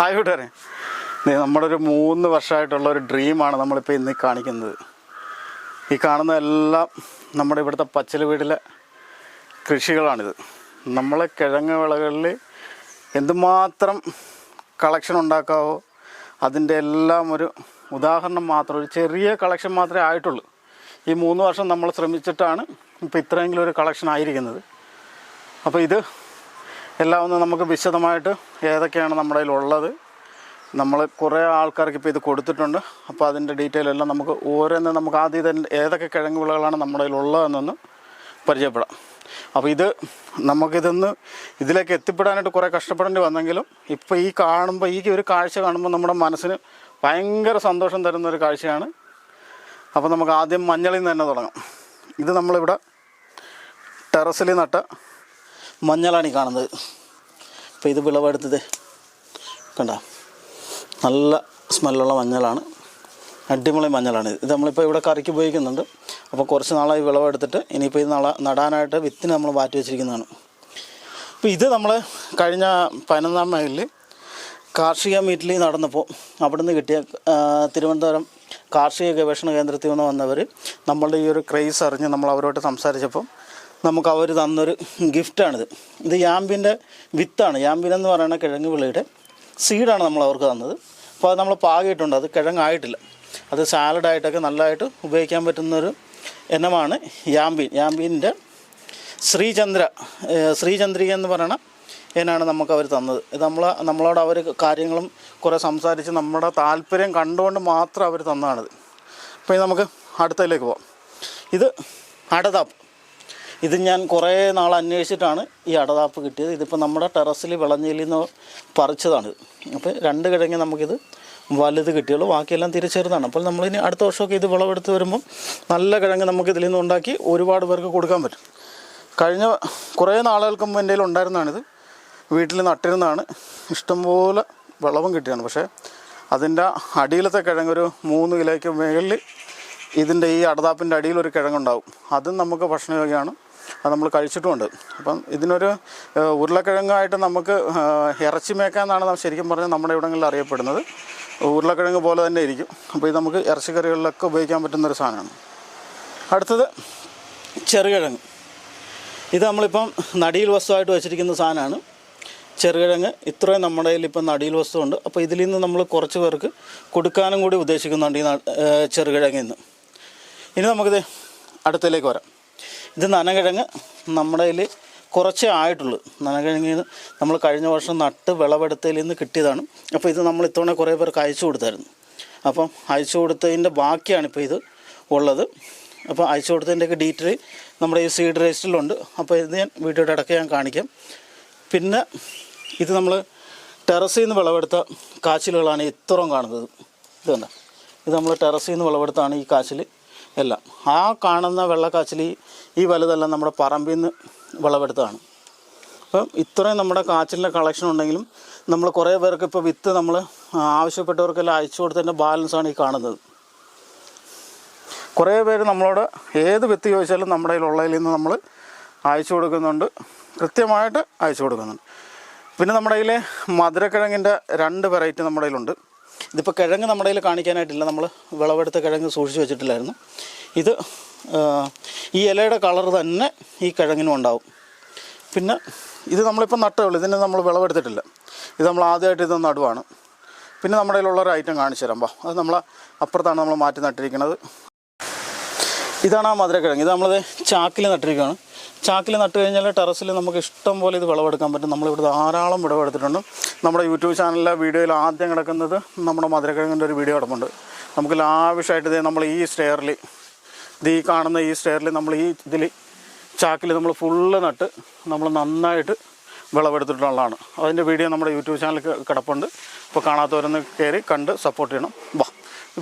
Hi കൂട്ടുകാരെ. നമ്മുടെ ഒരു മൂന്ന് വർഷമായിട്ടുള്ള ഒരു ഡ്രീമാണ് നമ്മളിപ്പോൾ ഇന്ന് കാണിക്കുന്നത്. ഈ കാണുന്ന എല്ലാം നമ്മുടെ ഇവിടുത്തെ പച്ചില വീടിലെ കൃഷികളാണിത്. നമ്മളെ കിഴങ്ങ് വിളകളിൽ എന്തുമാത്രം കളക്ഷൻ ഉണ്ടാക്കാവോ അതിന്റെ എല്ലാം ഒരു ഉദാഹരണം മാത്രം ഒരു ചെറിയ കളക്ഷൻ മാത്രമേ ആയിട്ടുള്ളൂ. ഈ മൂന്ന് വർഷം നമ്മൾ ശ്രമിച്ചിട്ടാണ് ഇപ്പോൾ ഇത്രയെങ്കിലും ഒരു കളക്ഷൻ ആയിരിക്കുന്നത്. അപ്പോൾ ഇത് എല്ലാം ഒന്ന് നമുക്ക് വിശദമായിട്ട് ഏതൊക്കെയാണ് നമ്മുടെ ഉള്ളത് നമ്മൾ കുറേ ആൾക്കാർക്ക് ഇപ്പോൾ ഇത് കൊടുത്തിട്ടുണ്ട്. അപ്പോൾ അതിന്റെ ഡീറ്റെയിൽ എല്ലാം നമുക്ക് ഓരോന്ന് നമുക്ക് ആദ്യം തന്നെ ഏതൊക്കെ കിഴങ്ങ് വിളകളാണ് നമ്മുടെ ഉള്ളതെന്നൊന്ന് പരിചയപ്പെടാം. അപ്പോൾ ഇത് നമുക്കിതൊന്ന് ഇതിലേക്ക് എത്തിപ്പെടാനായിട്ട് കുറേ കഷ്ടപ്പെടേണ്ടി വന്നെങ്കിലും ഇപ്പോൾ ഈ കാണുമ്പോൾ ഈ ഒരു കാഴ്ച കാണുമ്പോൾ നമ്മുടെ മനസ്സിന് ഭയങ്കര സന്തോഷം തരുന്ന ഒരു കാഴ്ചയാണ്. അപ്പോൾ നമുക്ക് ആദ്യം മഞ്ഞളിൽ നിന്ന് തന്നെ തുടങ്ങാം. ഇത് നമ്മളിവിടെ ടെറസിൽ നട്ട മഞ്ഞളാണ് ഈ കാണുന്നത്. അപ്പോൾ ഇത് വിളവെടുത്തത് കണ്ട? നല്ല സ്മെല്ലുള്ള മഞ്ഞളാണ്. അടിമുളി മഞ്ഞളാണ്. ഇത് നമ്മളിപ്പോൾ ഇവിടെ കറിക്ക് ഉപയോഗിക്കുന്നുണ്ട്. അപ്പോൾ കുറച്ച് നാളായി വിളവെടുത്തിട്ട് ഇനിയിപ്പോൾ ഇത് നാളെ നടാനായിട്ട് വിത്തിന് നമ്മൾ മാറ്റി വെച്ചിരിക്കുന്നതാണ്. അപ്പോൾ ഇത് നമ്മൾ കഴിഞ്ഞ പതിനൊന്നാം മൈലിൽ കാർഷിക മീറ്റിൽ നടന്നപ്പോൾ അവിടുന്ന് കിട്ടിയ തിരുവനന്തപുരം കാർഷിക ഗവേഷണ കേന്ദ്രത്തിൽ നിന്ന് വന്നവർ നമ്മളുടെ ഈ ഒരു ക്രൈസ് അറിഞ്ഞ് നമ്മൾ അവരോട് സംസാരിച്ചപ്പം നമുക്ക് അവർ തന്നൊരു ഗിഫ്റ്റാണിത്. ഇത് യാമ്പിന്റെ വിത്താണ്. യാമ്പിൻ എന്ന് പറയുന്ന കിഴങ്ങ് വിളയുടെ സീഡാണ് നമ്മൾ അവർക്ക് തന്നത്. അപ്പോൾ അത് നമ്മൾ പാകിയിട്ടുണ്ട്. അത് കിഴങ്ങായിട്ടില്ല. അത് സാലഡായിട്ടൊക്കെ നല്ലതായിട്ട് ഉപയോഗിക്കാൻ പറ്റുന്നൊരു ഇനമാണ് യാമ്പീൻ. യാമ്പീന്റെ ശ്രീചന്ദ്ര ശ്രീചന്ദ്രിക എന്ന് പറയണ ഇനാണ് നമുക്ക് അവർ തന്നത്. ഇത് നമ്മൾ നമ്മളോട് അവർ കാര്യങ്ങളും കുറേ സംസാരിച്ച് നമ്മുടെ താല്പര്യം കണ്ടുകൊണ്ട് മാത്രം അവർ തന്നതാണിത് അപ്പോൾ നമുക്ക് അടുത്തതിലേക്ക് പോവാം. ഇത് അടതാപ്പ്. ഇത് ഞാൻ കുറേ നാൾ അന്വേഷിച്ചിട്ടാണ് ഈ അടതാപ്പ് കിട്ടിയത്. ഇതിപ്പോൾ നമ്മുടെ ടെറസിൽ വിളഞ്ഞിൽ നിന്ന് പറിച്ചതാണ്. അപ്പോൾ രണ്ട് കിഴങ്ങ് നമുക്കിത് വലുത് കിട്ടിയുള്ളൂ. ബാക്കിയെല്ലാം തിരിച്ചെറുതാണ് അപ്പോൾ നമ്മളിനി അടുത്ത വർഷമൊക്കെ ഇത് വിളവെടുത്ത് വരുമ്പോൾ നല്ല കിഴങ്ങ് നമുക്ക് ഇതിൽ നിന്ന് ഉണ്ടാക്കി ഒരുപാട് പേർക്ക് കൊടുക്കാൻ പറ്റും. കഴിഞ്ഞ കുറേ നാളുകൾക്ക് മുമ്പ് എന്റെ ഉണ്ടായിരുന്നതാണിത്. വീട്ടിൽ നട്ടിരുന്നതാണ്. ഇഷ്ടംപോലെ വിളവും കിട്ടിയാണ് പക്ഷേ അതിന്റെ അടിയിലത്തെ കിഴങ്ങ് ഒരു മൂന്ന് കിലോയ്ക്ക് മുകളിൽ ഇതിന്റെ ഈ അടതാപ്പിന്റെ അടിയിൽ ഒരു കിഴങ്ങുണ്ടാവും. അതും നമുക്ക് ഭക്ഷണയോഗ്യമാണ്. അത് നമ്മൾ കഴിച്ചിട്ടുമുണ്ട്. അപ്പം ഇതിനൊരു ഉരുളക്കിഴങ്ങായിട്ട് നമുക്ക് ഇറച്ചി മേക്കാന്നാണ് ശരിക്കും പറഞ്ഞാൽ നമ്മുടെ ഇവിടങ്ങളിൽ അറിയപ്പെടുന്നത്. ഉരുളക്കിഴങ്ങ് പോലെ തന്നെ ഇരിക്കും. അപ്പോൾ ഇത് നമുക്ക് ഇറച്ചിക്കറികളിലൊക്കെ ഉപയോഗിക്കാൻ പറ്റുന്നൊരു സാധനമാണ്. അടുത്തത് ചെറുകിഴങ്ങ്. ഇത് നമ്മളിപ്പം നടിയിൽ വസ്തുവായിട്ട് വെച്ചിരിക്കുന്ന സാധനമാണ്. ചെറുകിഴങ്ങ് ഇത്രയും നമ്മുടെ കയ്യിൽ ഇപ്പം നടിയിൽ വസ്തുണ്ട് അപ്പോൾ ഇതിൽ നിന്ന് നമ്മൾ കുറച്ച് പേർക്ക് കൊടുക്കാനും കൂടി ഉദ്ദേശിക്കുന്നുണ്ട് ഈ ചെറുകിഴങ്ങിൽ നിന്ന്. ഇനി നമുക്കിത് അടുത്തതിലേക്ക് വരാം. ഇത് നനകിഴങ്ങ് നമ്മുടെ കയ്യിൽ കുറച്ചേ ആയിട്ടുള്ളൂ. നനകിഴങ്ങ് നമ്മൾ കഴിഞ്ഞ വർഷം നട്ട് വിളവെടുത്തതിൽ നിന്ന് കിട്ടിയതാണ്. അപ്പോൾ ഇത് നമ്മൾ ഇത്തവണ കുറേ പേർക്ക് അയച്ചു കൊടുത്തായിരുന്നു. അപ്പം അയച്ചു കൊടുത്തതിന്റെ ബാക്കിയാണിപ്പോൾ ഇത് ഉള്ളത്. അപ്പോൾ അയച്ചു കൊടുത്തതിന്റെയൊക്കെ ഡീറ്റെയിൽ നമ്മുടെ ഈ സീഡ് രജിസ്റ്ററിലുണ്ട് അപ്പോൾ ഇത് ഞാൻ വീഡിയോയുടെ ഇടയ്ക്ക് ഞാൻ കാണിക്കാം. പിന്നെ ഇത് നമ്മൾ ടെറസിൽ നിന്ന് വിളവെടുത്ത കാച്ചിലുകളാണ് ഇത്രയും കാണുന്നത്. ഇത് കണ്ട? ഇത് നമ്മൾ ടെറസിൽ നിന്ന് വിളവെടുത്താണ് ഈ കാച്ചിൽ എല്ലാം. ആ കാണുന്ന വെള്ളക്കാച്ചിൽ ഈ- വലുതെല്ലാം നമ്മുടെ പറമ്പിൽ നിന്ന് വിളവെടുത്തതാണ്. അപ്പം ഇത്രയും നമ്മുടെ കാച്ചിലിന്റെ കളക്ഷൻ ഉണ്ടെങ്കിലും നമ്മൾ കുറേ പേർക്ക് ഇപ്പോൾ വിത്ത് നമ്മൾ ആവശ്യപ്പെട്ടവർക്കെല്ലാം അയച്ചു കൊടുത്തതിന്റെ ബാലൻസാണ് ഈ കാണുന്നത്. കുറേ പേര് നമ്മളോട് ഏത് വിത്ത് ചോദിച്ചാലും നമ്മുടെ കയ്യിലുള്ളതിൽ നിന്ന് നമ്മൾ അയച്ചു കൊടുക്കുന്നുണ്ട്. കൃത്യമായിട്ട് അയച്ചു കൊടുക്കുന്നുണ്ട്. പിന്നെ നമ്മുടെ കയ്യിൽ മധുരക്കിഴങ്ങിന്റെ രണ്ട് വെറൈറ്റി നമ്മുടെ കയ്യിലുണ്ട്. ഇതിപ്പോൾ കിഴങ്ങ് നമ്മുടെ കയ്യിൽ കാണിക്കാനായിട്ടില്ല. നമ്മൾ വിളവെടുത്ത കിഴങ്ങ് സൂക്ഷിച്ച് വെച്ചിട്ടില്ലായിരുന്നു. ഇത് ഈ ഇലയുടെ കളർ തന്നെ ഈ കിഴങ്ങിനും ഉണ്ടാവും. പിന്നെ ഇത് നമ്മളിപ്പോൾ നട്ടേ ഉള്ളൂ. ഇതിന് നമ്മൾ വിളവെടുത്തിട്ടില്ല. ഇത് നമ്മൾ ആദ്യമായിട്ട് ഇത് നടുവാണ്. പിന്നെ നമ്മുടെ കയ്യിലുള്ള ഒരു ഐറ്റം കാണിച്ചു തരാം അത് നമ്മൾ അപ്പുറത്താണ് നമ്മൾ മാറ്റി നട്ടിരിക്കുന്നത് ഇതാണ് ആ മധുരക്കിഴങ്ങ്. ഇത് നമ്മളത് ചാക്കിൽ നട്ടിരിക്കുകയാണ്. ചാക്കിൽ നട്ട് കഴിഞ്ഞാൽ ടെറസിൽ നമുക്ക് ഇഷ്ടം പോലെ ഇത് വിളവെടുക്കാൻ പറ്റും. നമ്മളിവിടെ ധാരാളം വിളവെടുത്തിട്ടുണ്ട്. നമ്മുടെ യൂട്യൂബ് ചാനലിലെ വീഡിയോയിൽ ആദ്യം കിടക്കുന്നത് നമ്മുടെ മധുരക്കിഴങ്ങിന്റെ ഒരു വീഡിയോ കിടപ്പുണ്ട്. നമുക്ക് ലാവിഷായിട്ട് ഇത് നമ്മൾ ഈ സ്റ്റെയറിൽ ഇത് ഈ കാണുന്ന ഈ സ്റ്റെയറിൽ നമ്മൾ ഈ ഇതിൽ ചാക്കിൽ നമ്മൾ ഫുള്ള് നട്ട് നമ്മൾ നന്നായിട്ട് വിളവെടുത്തിട്ടുള്ളതാണ്. അതിന്റെ വീഡിയോ നമ്മുടെ യൂട്യൂബ് ചാനലിൽ കിടപ്പുണ്ട്. അപ്പോൾ കാണാത്തവരൊന്ന് കയറി കണ്ട് സപ്പോർട്ട് ചെയ്യണം. വാ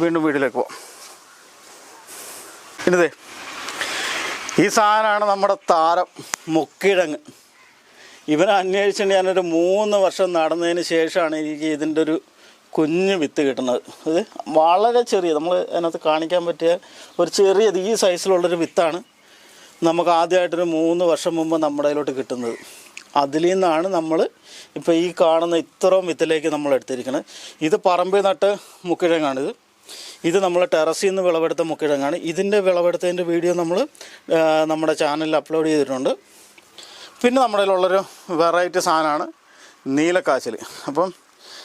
വീണ്ടും വീഡിയോയിലേക്ക് പോവാം. ഇനിതേ ഈ സാധനമാണ് നമ്മുടെ താരം മുക്കിഴങ്ങ് ഇവനെ അന്വേഷിച്ചിട്ട് ഞാനൊരു മൂന്ന് വർഷം നടന്നതിന് ശേഷമാണ് എനിക്ക് ഇതിന്റെ ഒരു കുഞ്ഞ് വിത്ത് കിട്ടുന്നത്. ഇത് വളരെ ചെറിയ നമ്മൾ അതിനകത്ത് കാണിക്കാൻ പറ്റിയ ഒരു ചെറിയത് ഈ സൈസിലുള്ളൊരു വിത്താണ് നമുക്ക് ആദ്യമായിട്ടൊരു മൂന്ന് വർഷം മുമ്പ് നമ്മുടെ അതിലോട്ട് കിട്ടുന്നത്. അതിൽ നിന്നാണ് നമ്മൾ ഇപ്പോൾ ഈ കാണുന്ന ഇത്രയും വിത്തിലേക്ക് നമ്മൾ എടുത്തിരിക്കുന്നത്. ഇത് പറമ്പിൽ നട്ട് മുക്കിഴങ്ങാണിത് ഇത് നമ്മൾ ടെറസിൽ നിന്ന് വിളവെടുത്ത മുക്കിഴങ്ങാണ് ഇതിന്റെ വിളവെടുത്തതിന്റെ വീഡിയോ നമ്മൾ നമ്മുടെ ചാനലിൽ അപ്ലോഡ് ചെയ്തിട്ടുണ്ട്. പിന്നെ നമ്മുടെ ഉള്ളൊരു വെറൈറ്റി സാധനമാണ് നീലക്കാച്ചിൽ. അപ്പം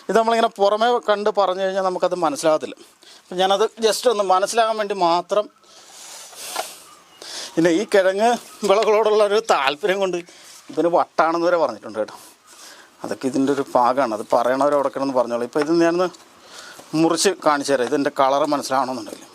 ഇത് നമ്മളിങ്ങനെ പുറമേ കണ്ട് പറഞ്ഞു കഴിഞ്ഞാൽ നമുക്കത് മനസ്സിലാകത്തില്ല. അപ്പം ഞാനത് ജസ്റ്റ് ഒന്ന് മനസ്സിലാകാൻ വേണ്ടി മാത്രം പിന്നെ ഈ കിഴങ്ങ് വിളകളോടുള്ള ഒരു താല്പര്യം കൊണ്ട് ഇതിന് വട്ടാണെന്ന് വരെ പറഞ്ഞിട്ടുണ്ട് കേട്ടോ. അതൊക്കെ ഇതിന്റെ ഒരു ഭാഗമാണ്. അത് പറയണവർ അവിടെ കിടന്ന് പറഞ്ഞോളൂ. ഇപ്പോൾ ഇത് ഞാനൊന്ന് മുറിച്ച് കാണിച്ചു തരാം. ഇതിന്റെ കളറ് മനസ്സിലാവണമെന്നുണ്ടെങ്കിൽ.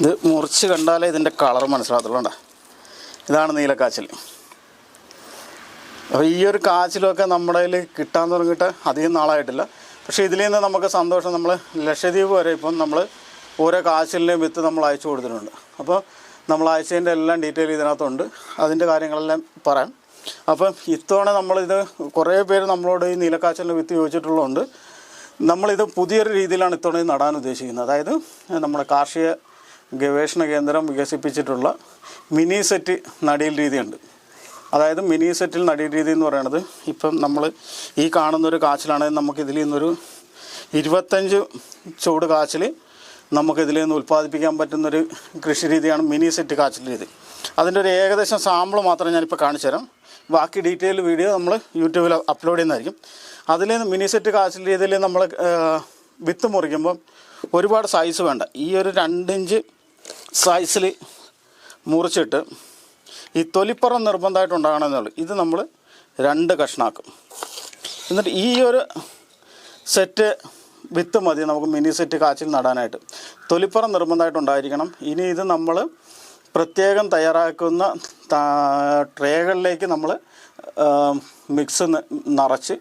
ഇത് മുറിച്ച് കണ്ടാലേ ഇതിന്റെ കളർ മനസ്സിലാകത്തുള്ളൂ? ഇതാണ് നീലക്കാച്ചിൽ. അപ്പോൾ ഈ ഒരു കാച്ചിലൊക്കെ നമ്മുടെ കയ്യിൽ കിട്ടാൻ തുടങ്ങിയിട്ട് അധികം നാളായിട്ടില്ല. പക്ഷേ ഇതിൽ നിന്ന് നമുക്ക് സന്തോഷം നമ്മൾ ലക്ഷദ്വീപ് വരെ ഇപ്പം നമ്മൾ ഓരോ കാച്ചിലിന്റെയും വിത്ത് നമ്മൾ അയച്ചു കൊടുത്തിട്ടുണ്ട്. അപ്പോൾ നമ്മൾ അയച്ചതിന്റെ എല്ലാം ഡീറ്റെയിൽ ഇതിനകത്തുണ്ട്. അതിന്റെ കാര്യങ്ങളെല്ലാം പറയാം. അപ്പം ഇത്തവണ നമ്മളിത് കുറേ പേര് നമ്മളോട് ഈ നീലക്കാച്ചലിന്റെ വിത്ത് ചോദിച്ചിട്ടുള്ളതുകൊണ്ട് നമ്മളിത് പുതിയൊരു രീതിയിലാണ് ഇത്തവണ നടാൻ ഉദ്ദേശിക്കുന്നത്. അതായത് നമ്മുടെ കാർഷിക ഗവേഷണ കേന്ദ്രം വികസിപ്പിച്ചിട്ടുള്ള മിനി സെറ്റ് നടീൽ രീതിയുണ്ട്. അതായത് മിനി സെറ്റിൽ നടീ രീതി എന്ന് പറയുന്നത് ഇപ്പം നമ്മൾ ഈ കാണുന്നൊരു കാച്ചിലാണെങ്കിൽ നമുക്ക് ഇതിൽ നിന്നൊരു ഇരുപത്തഞ്ച് ചൂട് കാച്ചിൽ നമുക്ക് ഇതിൽ നിന്ന് ഉൽപ്പാദിപ്പിക്കാൻ പറ്റുന്നൊരു കൃഷി രീതിയാണ് മിനി സെറ്റ് കാച്ചിൽ രീതി. അതിന്റെ ഒരു ഏകദേശം സാമ്പിൾ മാത്രം ഞാനിപ്പോൾ കാണിച്ചു തരാം. ബാക്കി ഡീറ്റെയിൽ വീഡിയോ നമ്മൾ യൂട്യൂബിൽ അപ്ലോഡ് ചെയ്യുന്നതായിരിക്കും. അതിൽ മിനി സെറ്റ് കാച്ചിൽ രീതിയിൽ നമ്മൾ വിത്ത് മുറിക്കുമ്പം ഒരുപാട് സൈസ് വേണ്ട. ഈ ഒരു രണ്ടിഞ്ച് സൈസിൽ മുറിച്ചിട്ട് ഈ തൊലിപ്പുറം നിർബന്ധമായിട്ട് ഉണ്ടാകണമെന്നുള്ളൂ ഇത് നമ്മൾ രണ്ട് കഷ്ണാക്കും. എന്നിട്ട് ഈ ഒരു സെറ്റ് വിത്ത് മതി നമുക്ക് മിനി സെറ്റ് കാച്ചിൽ നടാനായിട്ട്. തൊലിപ്പുറം നിർബന്ധമായിട്ട് ഉണ്ടായിരിക്കണം ഇനി ഇത് നമ്മൾ പ്രത്യേകം തയ്യാറാക്കുന്ന ട്രേകളിലേക്ക് നമ്മൾ മിക്സ് നിറച്ച്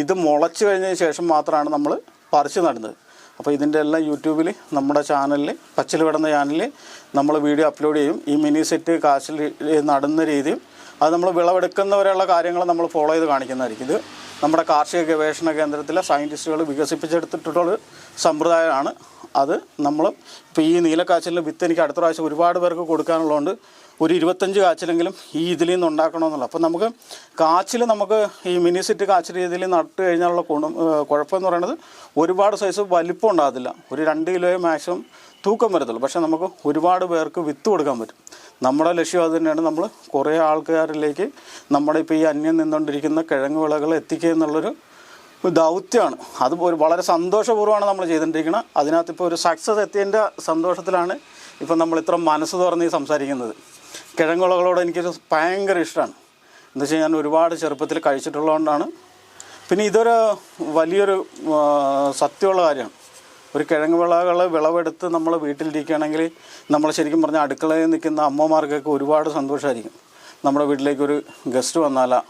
ഇത് മുളച്ച് കഴിഞ്ഞതിന് ശേഷം മാത്രമാണ് നമ്മൾ പറിച്ച് നടുന്നത്. അപ്പോൾ ഇതിന്റെ എല്ലാം യൂട്യൂബിൽ നമ്മുടെ ചാനലിൽ പച്ചിൽ വിടുന്ന ചാനലിൽ നമ്മൾ വീഡിയോ അപ്ലോഡ് ചെയ്യും. ഈ മിനി സെറ്റ് കാശിൽ നടുന്ന രീതിയും അത് നമ്മൾ വിളവെടുക്കുന്നവരെയുള്ള കാര്യങ്ങൾ നമ്മൾ ഫോളോ ചെയ്ത് കാണിക്കുന്നതായിരിക്കും. ഇത് നമ്മുടെ കാർഷിക ഗവേഷണ കേന്ദ്രത്തിലെ സയന്റിസ്റ്റുകൾ വികസിപ്പിച്ചെടുത്തിട്ടുള്ള സമ്പ്രദായമാണ്. അത് നമ്മൾ ഇപ്പോൾ ഈ നീലക്കാച്ചിലിന്റെ വിത്ത് എനിക്ക് അടുത്ത പ്രാവശ്യം ഒരുപാട് പേർക്ക് കൊടുക്കാനുള്ളതുകൊണ്ട് ഒരു ഇരുപത്തഞ്ച് കാച്ചിലെങ്കിലും ഈ ഇതിൽ നിന്ന് ഉണ്ടാക്കണമെന്നുള്ള അപ്പോൾ നമുക്ക് കാച്ചിൽ നമുക്ക് ഈ മിനി സെറ്റ് കാച്ചിൽ രീതിയിൽ നട്ട് കഴിഞ്ഞാലുള്ള കുണം ഏഹ് കുഴപ്പമെന്ന് പറയുന്നത് ഒരുപാട് സൈസ് വലിപ്പം ഉണ്ടാകത്തില്ല. ഒരു രണ്ട് കിലോയെ മാക്സിമം തൂക്കം വരത്തുള്ളൂ. പക്ഷേ നമുക്ക് ഒരുപാട് പേർക്ക് വിത്ത് കൊടുക്കാൻ പറ്റും. നമ്മുടെ ലക്ഷ്യം അത് തന്നെയാണ്. നമ്മൾ കുറേ ആൾക്കാരിലേക്ക് നമ്മുടെ ഇപ്പോൾ ഈ അന്യം നിന്നുകൊണ്ടിരിക്കുന്ന കിഴങ്ങ് വിളകൾ എത്തിക്കുക എന്നുള്ളൊരു ദൗത്യമാണ്. അത് ഒരു വളരെ സന്തോഷപൂർവമാണ് നമ്മൾ ചെയ്തുകൊണ്ടിരിക്കുന്നത്. അതിനകത്ത് ഇപ്പോൾ ഒരു സക്സസ് എത്തിയതിന്റെ സന്തോഷത്തിലാണ് ഇപ്പം നമ്മൾ ഇത്ര മനസ്സ് തുറന്ന് സംസാരിക്കുന്നത്. കിഴങ്ങുളകളോട് എനിക്ക് ഭയങ്കര ഇഷ്ടമാണ്. എന്ന് വെച്ചാൽ ഞാൻ ഒരുപാട് ചെറുപ്പത്തിൽ കഴിച്ചിട്ടുള്ളതുകൊണ്ടാണ്. പിന്നെ ഇതൊരു വലിയൊരു സത്യമുള്ള കാര്യമാണ്. ഒരു കിഴങ്ങ് വിളകൾ വിളവെടുത്ത് നമ്മൾ വീട്ടിലിരിക്കുകയാണെങ്കിൽ നമ്മൾ ശരിക്കും പറഞ്ഞാൽ അടുക്കളയിൽ നിൽക്കുന്ന അമ്മമാർക്കൊക്കെ ഒരുപാട് സന്തോഷമായിരിക്കും. നമ്മുടെ വീട്ടിലേക്ക് ഒരു ഗസ്റ്റ് വന്നാലോ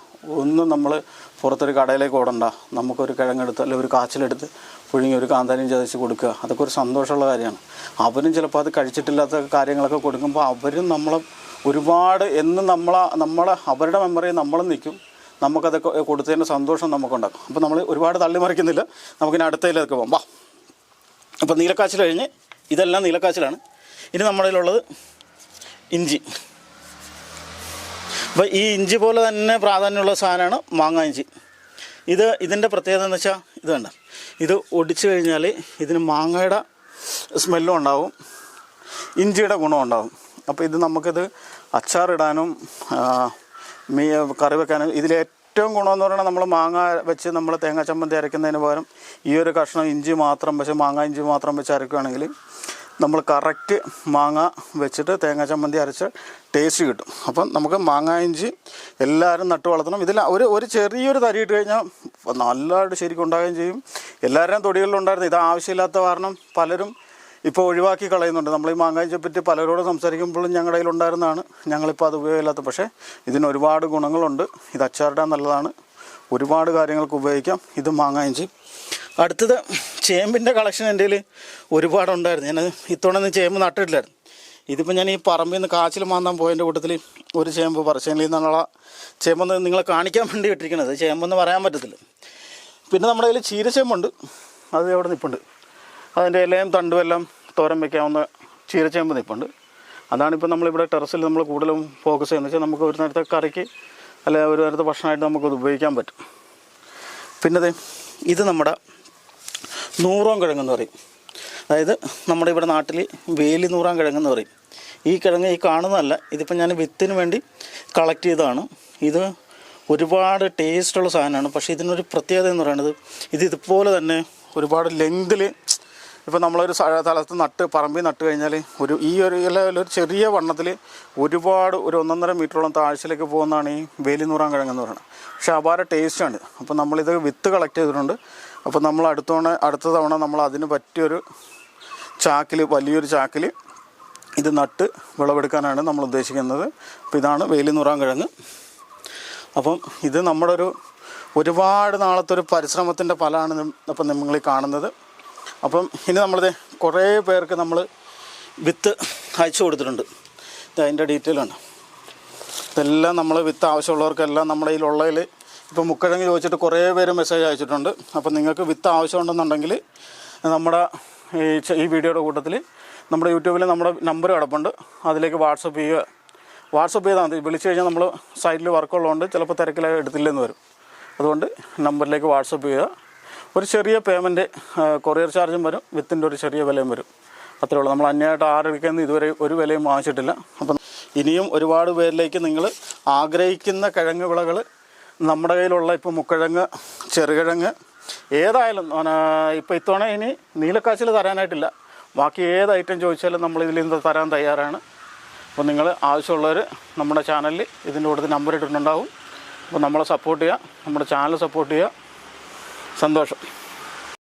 ഒന്നും നമ്മൾ പുറത്തൊരു കടയിലേക്ക് ഓടണ്ട. നമുക്കൊരു കിഴങ്ങെടുത്ത് അല്ലെങ്കിൽ ഒരു കാച്ചിലെടുത്ത് പുഴുങ്ങി ഒരു കാന്താരിയും ചതച്ച് കൊടുക്കുക. അതൊക്കെ ഒരു സന്തോഷമുള്ള കാര്യമാണ്. അവരും ചിലപ്പോൾ അത് കഴിച്ചിട്ടില്ലാത്ത കാര്യങ്ങളൊക്കെ കൊടുക്കുമ്പോൾ അവരും നമ്മളെ ഒരുപാട് എന്ന് നമ്മളെ നമ്മളെ അവരുടെ മെമ്മറി നമ്മളും നിൽക്കും. നമുക്കതൊക്കെ കൊടുത്തതിന്റെ സന്തോഷം നമുക്കുണ്ടാക്കും. അപ്പോൾ നമ്മൾ ഒരുപാട് തള്ളിമറിക്കുന്നില്ല. നമുക്കിനി അടുത്തതിലേക്ക് പോകാം. വാ. അപ്പോൾ നീലക്കാച്ചിൽ കഴിഞ്ഞ് ഇതെല്ലാം നീലക്കാച്ചിലാണ്. ഇനി നമ്മളിലുള്ളത് ഇഞ്ചി. അപ്പോൾ ഈ ഇഞ്ചി പോലെ തന്നെ പ്രാധാന്യമുള്ള സാധനമാണ് മാങ്ങ ഇഞ്ചി. ഇത് ഇതിന്റെ പ്രത്യേകത എന്ന് വെച്ചാൽ ഇത് കണ്ട. ഇത് ഒടിച്ചു കഴിഞ്ഞാൽ ഇതിന് മാങ്ങയുടെ സ്മെല്ലും ഉണ്ടാവും. ഇഞ്ചിയുടെ ഗുണം ഉണ്ടാവും. അപ്പോൾ ഇത് നമുക്കിത് അച്ചാറിടാനും മീ കറി വെക്കാനും ഇതിലേറ്റവും ഗുണമെന്ന് പറയുന്നത് നമ്മൾ മാങ്ങ വെച്ച് നമ്മൾ തേങ്ങാ ചമ്മന്തി അരയ്ക്കുന്നതിന് പകരം ഈ ഒരു കഷ്ണം ഇഞ്ചി മാത്രം വെച്ച് മാങ്ങ ഇഞ്ചി മാത്രം വെച്ച് അരയ്ക്കുകയാണെങ്കിൽ നമ്മൾ കറക്റ്റ് മാങ്ങ വെച്ചിട്ട് തേങ്ങ ചമ്മന്തി അരച്ച് ടേസ്റ്റ് കിട്ടും. അപ്പം നമുക്ക് മാങ്ങ ഇഞ്ചി എല്ലാവരും നട്ട് വളർത്തണം. ഇതിൽ ഒരു ഒരു ചെറിയൊരു തരി ഇട്ട് കഴിഞ്ഞാൽ നല്ലതായിട്ട് ശരിക്കും ഉണ്ടാകുകയും ചെയ്യും. എല്ലാവരുടെയും തൊടികളിലുണ്ടായിരുന്നു ഇത് ആവശ്യമില്ലാത്ത കാരണം പലരും ഇപ്പോൾ ഒഴിവാക്കി കളയുന്നുണ്ട്. നമ്മൾ ഈ മാങ്ങായിച്ചെ പറ്റി പലരോടും സംസാരിക്കുമ്പോഴും ഞങ്ങളുടെ കയ്യിലുണ്ടായിരുന്നതാണ് ഞങ്ങളിപ്പോൾ അത് ഉപയോഗമില്ലാത്ത പക്ഷേ ഇതിന് ഒരുപാട് ഗുണങ്ങളുണ്ട്. ഇത് അച്ചാറിടാൻ നല്ലതാണ്. ഒരുപാട് കാര്യങ്ങൾക്ക് ഉപയോഗിക്കാം. ഇത് മാങ്ങായിഞ്ചി. അടുത്തത് ചേമ്പിന്റെ കളക്ഷൻ എന്റെ കയ്യിൽ ഒരുപാടുണ്ടായിരുന്നു. ഞാൻ ഇത്തവണ ഒന്നും ചേമ്പ് നട്ടിട്ടില്ലായിരുന്നു. ഇതിപ്പോൾ ഞാൻ ഈ പറമ്പിൽ നിന്ന് കാച്ചിൽ മാന്താൻ പോയതിന്റെ കൂട്ടത്തിൽ ഒരു ചേമ്പ് പറശ്ശേനിൽ നിന്നുള്ള ചേമ്പെന്ന് നിങ്ങളെ കാണിക്കാൻ വേണ്ടി ഇട്ടിരിക്കണത്. ചേമ്പെന്ന് പറയാൻ പറ്റത്തില്ല. പിന്നെ നമ്മുടെ കയ്യിൽ ചീരച്ചേമ്പുണ്ട്. അത് എവിടെ നിൽപ്പുണ്ട്. അതിന്റെ ഇലയും തണ്ടും എല്ലാം തോരൻ വയ്ക്കാവുന്ന ചീരച്ചേമ്പ് നിൽപ്പുണ്ട് അതാണിപ്പോൾ നമ്മളിവിടെ ടെറസിൽ നമ്മൾ കൂടുതലും ഫോക്കസ് ചെയ്യുന്നത്. വെച്ചാൽ നമുക്ക് ഒരു നേരത്തെ കറിക്ക് അല്ലെ ഒരു നേരത്തെ ഭക്ഷണമായിട്ട് നമുക്കത് ഉപയോഗിക്കാൻ പറ്റും. പിന്നെ ദേ ഇത് നമ്മുടെ നൂറോം കിഴങ്ങെന്ന് പറയും. അതായത് നമ്മുടെ ഇവിടെ നാട്ടിൽ വേലി നൂറാം കിഴങ്ങെന്ന് പറയും. ഈ കിഴങ്ങ് ഈ കാണുന്നതല്ല ഇതിപ്പോൾ ഞാൻ വിത്തിന് വേണ്ടി കളക്ട് ചെയ്തതാണ്. ഇത് ഒരുപാട് ടേസ്റ്റുള്ള സാധനമാണ്. പക്ഷേ ഇതിനൊരു പ്രത്യേകത എന്ന് പറയുന്നത് ഇത് ഇതുപോലെ തന്നെ ഒരുപാട് ലെങ്തിൽ ഇപ്പോൾ നമ്മളൊരു സ്ഥലത്ത് നട്ട് പറമ്പിൽ നട്ട് കഴിഞ്ഞാൽ ഒരു ഈ ഒരു ഇല ഒരു ചെറിയ വണ്ണത്തിൽ ഒരുപാട് ഒരു ഒന്നൊന്നര മീറ്ററോളം താഴ്ചയിലേക്ക് പോകുന്നതാണ് ഈ വേലി കിഴങ്ങ് കിഴങ്ങെന്ന് പറയുന്നത് പക്ഷേ അപാര ടേസ്റ്റാണ്. അപ്പോൾ നമ്മളിത് വിത്ത് കളക്ട് ചെയ്തിട്ടുണ്ട്. അപ്പോൾ നമ്മൾ അടുത്ത തവണ അടുത്ത തവണ നമ്മൾ അതിന് പറ്റിയൊരു ചാക്കിൽ വലിയൊരു ചാക്കിൽ ഇത് നട്ട് വിളവെടുക്കാനാണ് നമ്മൾ ഉദ്ദേശിക്കുന്നത്. അപ്പോൾ ഇതാണ് വേലി നൂറാം കിഴങ്ങ്. അപ്പം ഇത് നമ്മുടെ ഒരു ഒരുപാട് നാളത്തെ ഒരു പരിശ്രമത്തിന്റെ ഫലമാണ് അപ്പം നിങ്ങൾ കാണുന്നത്. അപ്പം ഇനി നമ്മളത് കുറേ പേർക്ക് നമ്മൾ വിത്ത് അയച്ചു കൊടുത്തിട്ടുണ്ട്. ഇത് അതിന്റെ ഡീറ്റെയിൽ ആണ് ഇതെല്ലാം നമ്മൾ വിത്ത് ആവശ്യമുള്ളവർക്കെല്ലാം നമ്മുടെ കയ്യിലുള്ളതിൽ ഇപ്പോൾ മുക്കഴങ്ങ് ചോദിച്ചിട്ട് കുറേ പേര് മെസ്സേജ് അയച്ചിട്ടുണ്ട്. അപ്പം നിങ്ങൾക്ക് വിത്ത് ആവശ്യമുണ്ടെന്നുണ്ടെങ്കിൽ നമ്മുടെ ഈ ഈ വീഡിയോയുടെ കൂട്ടത്തിൽ നമ്മുടെ യൂട്യൂബിൽ നമ്മുടെ നമ്പർ കിടപ്പുണ്ട്. അതിലേക്ക് വാട്സപ്പ് ചെയ്യുക. വാട്സപ്പ് ചെയ്താൽ മതി. വിളിച്ചു കഴിഞ്ഞാൽ നമ്മൾ സൈറ്റിൽ വർക്കുള്ളതുകൊണ്ട് ചിലപ്പോൾ തിരക്കിലായി എടുത്തില്ലെന്ന് വരും. അതുകൊണ്ട് നമ്പറിലേക്ക് വാട്സപ്പ് ചെയ്യുക. ഒരു ചെറിയ പേയ്മെന്റ് കൊറിയർ ചാർജും വരും. വിത്തിന്റെ ഒരു ചെറിയ വിലയും വരും. അത്രേ ഉള്ളൂ. നമ്മൾ അന്യമായിട്ട് ആരെടുക്കുന്ന ഇതുവരെ ഒരു വിലയും വാങ്ങിച്ചിട്ടില്ല. അപ്പം ഇനിയും ഒരുപാട് പേരിലേക്ക് നിങ്ങൾ ആഗ്രഹിക്കുന്ന കിഴങ്ങ് വിളകൾ നമ്മുടെ കയ്യിലുള്ള ഇപ്പോൾ മുക്കിഴങ്ങ് ചെറുകിഴങ്ങ് ഏതായാലും ഇപ്പോൾ ഇത്തവണ ഇനി നീലക്കാച്ചിൽ തരാനായിട്ടില്ല. ബാക്കി ഏത് ഐറ്റം ചോദിച്ചാലും നമ്മൾ ഇതിൽ നിന്ന് തരാൻ തയ്യാറാണ്. അപ്പോൾ നിങ്ങൾ ആവശ്യമുള്ളവർ നമ്മുടെ ചാനലിൽ ഇതിന്റെ കൂട്ടത്തിൽ നമ്പർ ഇട്ടിട്ടുണ്ടാവും. അപ്പോൾ നമ്മളെ സപ്പോർട്ട് ചെയ്യുക നമ്മുടെ ചാനൽ സപ്പോർട്ട് ചെയ്യുക സന്തോഷം.